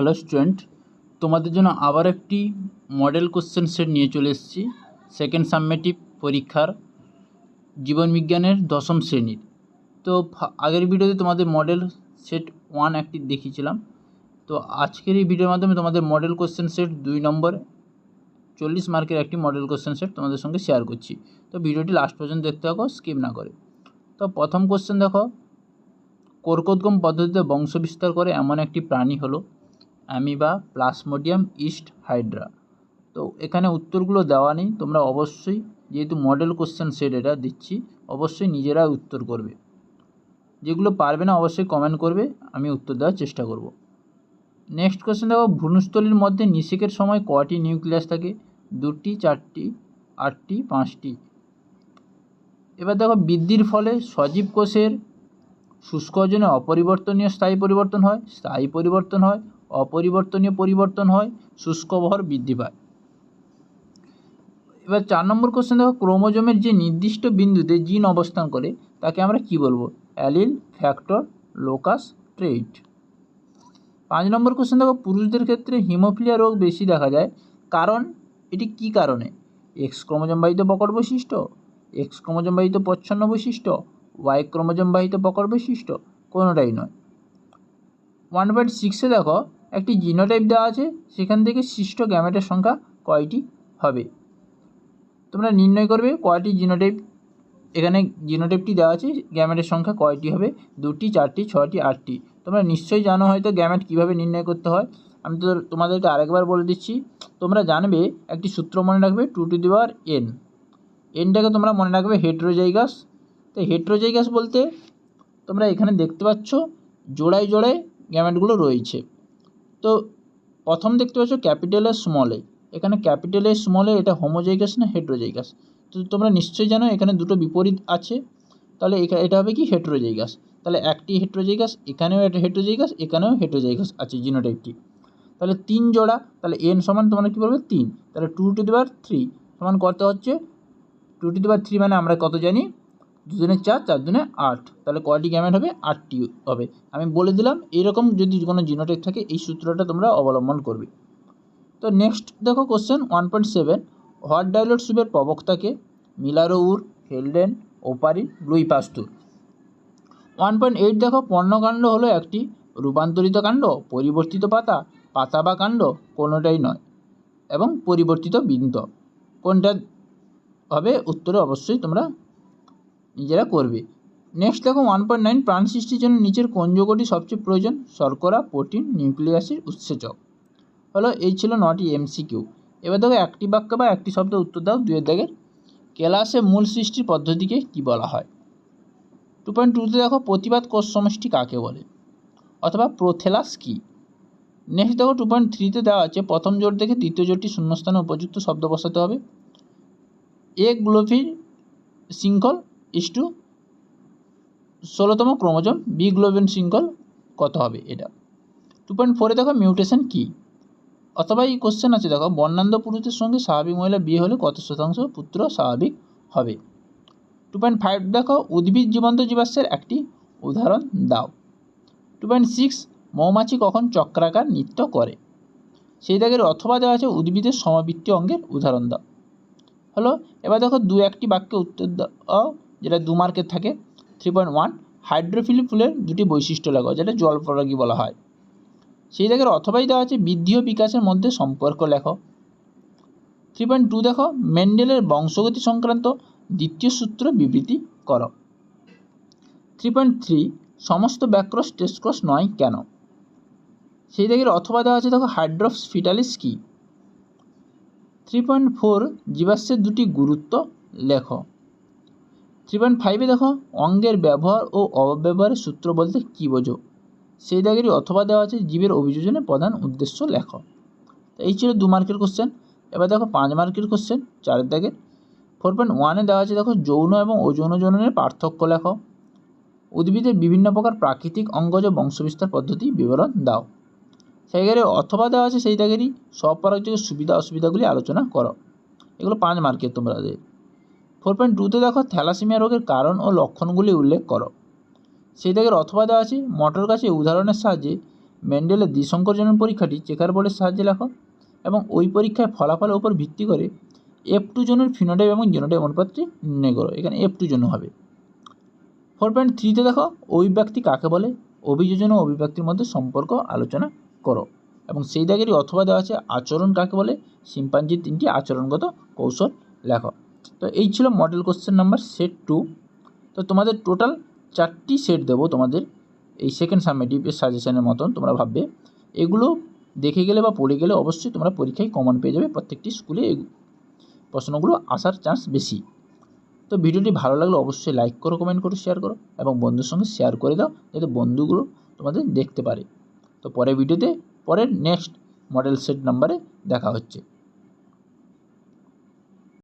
Hello student তোমাদের জন্য আবার একটি মডেল কোশ্চেন সেট নিয়ে চলে এসেছি। সেকেন্ড সাবমেটিভ পরীক্ষার জীবনবিজ্ঞানের দশম শ্রেণির। তো আগের ভিডিওতে তোমাদের মডেল সেট ওয়ান একটি দেখিয়েছিলাম। তো আজকের এই ভিডিওর মাধ্যমে তোমাদের মডেল কোশ্চেন সেট দুই নম্বর, চল্লিশ মার্কের একটি মডেল কোশ্চেন সেট তোমাদের সঙ্গে শেয়ার করছি। তো ভিডিওটি লাস্ট পর্যন্ত দেখতে থাকো স্কিপ না করে। তো প্রথম কোশ্চেন দেখো, কর্কোদ্গম পদ্ধতিতে বংশ বিস্তার করে এমন একটি প্রাণী হলো। Amoeba plasmodium yeast hydra. তো এখানে উত্তরগুলো দেওয়া নেই, তোমরা অবশ্যই যেহেতু মডেল কোশ্চেন সেট এটা দিচ্ছি, অবশ্যই নিজেরা উত্তর করবে। যেগুলো পারবে না অবশ্যই কমেন্ট করবে, আমি উত্তর দেওয়ার চেষ্টা করব। নেক্সট কোশ্চেন দেখো, ভ্রূণস্থলীর মধ্যে নিষেকের সময় কটি নিউক্লিয়াস থাকে? দুটি, চারটি, আটটি, পাঁচটি। এবার দেখো, বৃদ্ধির ফলে সজীব কোষের শুষ্ক ওজনে অপরিবর্তনীয় স্থায়ী পরিবর্তন হয়, স্থায়ী পরিবর্তন হয় অপরিবর্তনীয় পরিবর্তন হয়, শুষ্ক ভর বৃদ্ধি পায়। এবার চার নম্বর কোশ্চেন দেখো, ক্রোমোজোমের যে নির্দিষ্ট বিন্দুতে জিন অবস্থান করে, তাকে আমরা কি বলব? Allele factor locus trait. পাঁচ নম্বর কোশ্চেন দেখো, পুরুষদের ক্ষেত্রে হিমোফিলিয়া রোগ বেশি দেখা যায়, কারণ এটি কি কারণে? এক্স ক্রোমোজোম বাহিত প্রকট বৈশিষ্ট্য এক্স ক্রোমোজোম বাহিত প্রচ্ছন্ন বৈশিষ্ট্য ওয়াই ক্রোমোজোম বাহিত প্রকট বৈশিষ্ট্য, কোনোটাই নয়। ওয়ান পয়েন্ট সিক্সে দেখো একটি জিনোটাইপ দেওয়া আছে, সেখান থেকে সৃষ্ট গ্যামেটের সংখ্যা কয়টি হবে? তোমরা নির্ণয় করবে কয়টি জিনোটাইপ এখানে জিনোটাইপটি দেওয়া আছে গ্যামেটের সংখ্যা কয়টি হবে? দুটি, চারটি, ছয়টি, আটটি। তোমরা নিশ্চয়ই জানো হয়তো গ্যামেট কীভাবে নির্ণয় করতে হয়। আমি তো তোমাদেরকে আরেকবার বলে দিচ্ছি, তোমরা জানবে একটি সূত্র মনে রাখবে two to the power N এনটাকে তোমরা মনে রাখবে হেট্রোজাইগাস তো হেট্রোজাইগাস বলতে তোমরা এখানে দেখতে পাচ্ছ, জোড়ায় জোড়ায় গ্যামেটগুলো রয়েছে। তো প্রথম দেখতে পাচ্ছ ক্যাপিটাল আর স্মলে এখানে ক্যাপিটাল এ স্মলে এটা হোমোজাইগাস না হেট্রোজাইগাস তো তোমরা নিশ্চয়ই জানো এখানে দুটো বিপরীত আছে। তাহলে এটা হবে কি হেট্রোজাইগাস তাহলে একটি হেট্রোজাইগাস এখানেও একটা হেট্রোজাইগাস এখানেও হেট্রোজাইগাস আছে জিনোটাইপটি তাহলে তিন জোড়া, তাহলে এন সমান তোমরা কী বলবে তিন। তাহলে টু টু দিবার থ্রি সমান কত হচ্ছে টু টু দিবার থ্রি মানে আমরা কত জানি? দুজনে চার চার দুনে আট। তাহলে কয়টি গ্যামেট হবে আটটি হবে। আমি বলে দিলাম, এরকম যদি কোনো জিনোটাইপ থাকে, এই সূত্রটা তোমরা অবলম্বন করবে। তো নেক্সট দেখো question one point seven hot dilute সুপের প্রবক্তাকে মিলারোউর Haldane Oparin Louis Pasteur one point eight দেখো, পর্ণকাণ্ড হলো একটি রূপান্তরিত কাণ্ড, পরিবর্তিত পাতা পাতা বা কাণ্ড, কোনোটাই নয়, এবং পরিবর্তিত বৃন্ত কোনটা হবে? উত্তরে অবশ্যই তোমরা নিজেরা করবে। নেক্সট দেখো ওয়ান পয়েন্ট নাইন প্রাণ সৃষ্টির জন্য নিচের কোন সবচেয়ে প্রয়োজন? শর্করা, প্রোটিন, নিউক্লিয়াসের উৎসেচক। হলো, এই ছিল নটি এমসিকিউ এবার দেখো একটি বাক্য বা একটি শব্দ উত্তর দাও দুয়ের দাগের। কেলাসে মূল সৃষ্টির পদ্ধতিকে কি বলা হয়? টু পয়েন্ট টুতে দেখো প্রতিবাদ কোষ সমষ্টি কাকে বলে? অথবা প্রোথেলাস কি? নেক্সট দেখো টু পয়েন্ট থ্রিতে দেওয়া আছে প্রথম জোট দেখে দ্বিতীয় জোটটি শূন্যস্থানে উপযুক্ত শব্দ বসাতে হবে। এ গ্লোফির শৃঙ্খল ইস টু ষোলোতম ক্রোমোজোম বি গ্লোবিন শৃঙ্খল কত হবে এটা? টু পয়েন্ট ফোরে দেখো মিউটেশন কী? অথবা এই কোশ্চেন আছে, দেখো, বর্ণান্ধ পুরুষের সঙ্গে স্বাভাবিক মহিলা বিয়ে হলে কত শতাংশ পুত্র স্বাভাবিক হবে? টু পয়েন্ট ফাইভ দেখো, উদ্ভিদ জীবন্ত জীবাশ্মের একটি উদাহরণ দাও। টু পয়েন্ট সিক্স মৌমাছি কখন চক্রাকার নৃত্য করে? সেই দাগের অথবা দেওয়া আছে উদ্ভিদের সমাবৃত্তি অঙ্গের উদাহরণ দাও। হলো, এবার দেখো দু একটি বাক্যে উত্তর দাও। যেটা দু মার্কের থাকে থ্রি পয়েন্ট ওয়ান হাইড্রোফিলিক ফুলের দুটি বৈশিষ্ট্য লাগাও যেটা জল পরাগী বলা হয়। সেই জায়গার অথবাই দেওয়া আছে বৃদ্ধি ও বিকাশের মধ্যে সম্পর্ক লেখো। থ্রি পয়েন্ট টু দেখো, মেন্ডেলের বংশগতি সংক্রান্ত দ্বিতীয় সূত্র বিবৃতি করো। থ্রি পয়েন্ট থ্রি সমস্ত ব্যাক্রস টেস্টক্রস নয় কেন? সেই জায়গার অথবা দেওয়া আছে দেখো হাইড্রোফস ফিটালিস কী? থ্রি পয়েন্ট ফোর জীবাশ্মের দুটি গুরুত্ব লেখো। থ্রি পয়েন্ট ফাইভে দেখো, অঙ্গের ব্যবহার ও অব্যবহারের সূত্র বলতে কী বোঝো? সেই দাগেরই অথবা দেওয়া আছে, জীবের অভিযোজনের প্রধান উদ্দেশ্য লেখো। এই ছিল দু মার্কের কোশ্চেন এবার দেখো পাঁচ মার্কের কোশ্চেন চারের দাগের ফোর পয়েন্ট ওয়ানে দেওয়া আছে, দেখো যৌন এবং অযৌন জননের পার্থক্য লেখো। উদ্ভিদের বিভিন্ন প্রকার প্রাকৃতিক অঙ্গজ বংশবিস্তার পদ্ধতি বিবরণ দাও। সেই দাগের অথবা দেওয়া আছে, সেই দাগেরই সব সুবিধা অসুবিধাগুলি আলোচনা করো। এগুলো পাঁচ মার্কের তোমরা ফোর পয়েন্ট টুতে দেখো থ্যালাসেমিয়া রোগের কারণ ও লক্ষণগুলি উল্লেখ করো। সেই দাগের অথবা দেওয়া আছে মটর গাছে উদাহরণের সাহায্যে মেন্ডেলের দ্বিসংকরজনন পরীক্ষাটি চেকার বোর্ডের সাহায্যে লেখো এবং ওই পরীক্ষায় ফলাফলের উপর ভিত্তি করে এফ টু জনের ফিনোটাইপ এবং জিনোটাইপ অনুপাতটি নির্ণয় করো। এখানে এফ টু জন হবে। ফোর পয়েন্ট থ্রিতে দেখো অভিব্যক্তি কাকে বলে? অভিযোজন ও অভিব্যক্তির মধ্যে সম্পর্ক আলোচনা করো। এবং সেই দাগেরই অথবা দেওয়া আছে, আচরণ কাকে বলে? শিম্পাঞ্জির তিনটি আচরণগত কৌশল লেখো। তো এই ছিল model question number set two তো তোমাদের টোটাল চারটি সেট দেবো তোমাদের এই সেকেন্ড সাবমেটিভের সাজেশনের মতন, তোমরা ভাববে। এগুলো দেখে গেলে বা পড়ে গেলে অবশ্যই তোমরা পরীক্ষায় কমন পেয়ে যাবে, প্রত্যেকটি স্কুলে এই প্রশ্নগুলো আসার চান্স বেশি। তো ভিডিওটি ভালো লাগলে অবশ্যই লাইক করো কমেন্ট করো শেয়ার করো এবং বন্ধুর সঙ্গে শেয়ার করে দাও, যাতে বন্ধুগুলো তোমাদের দেখতে পারে। তো পরের ভিডিওতে পরের নেক্সট মডেল সেট নাম্বারে দেখা হচ্ছে।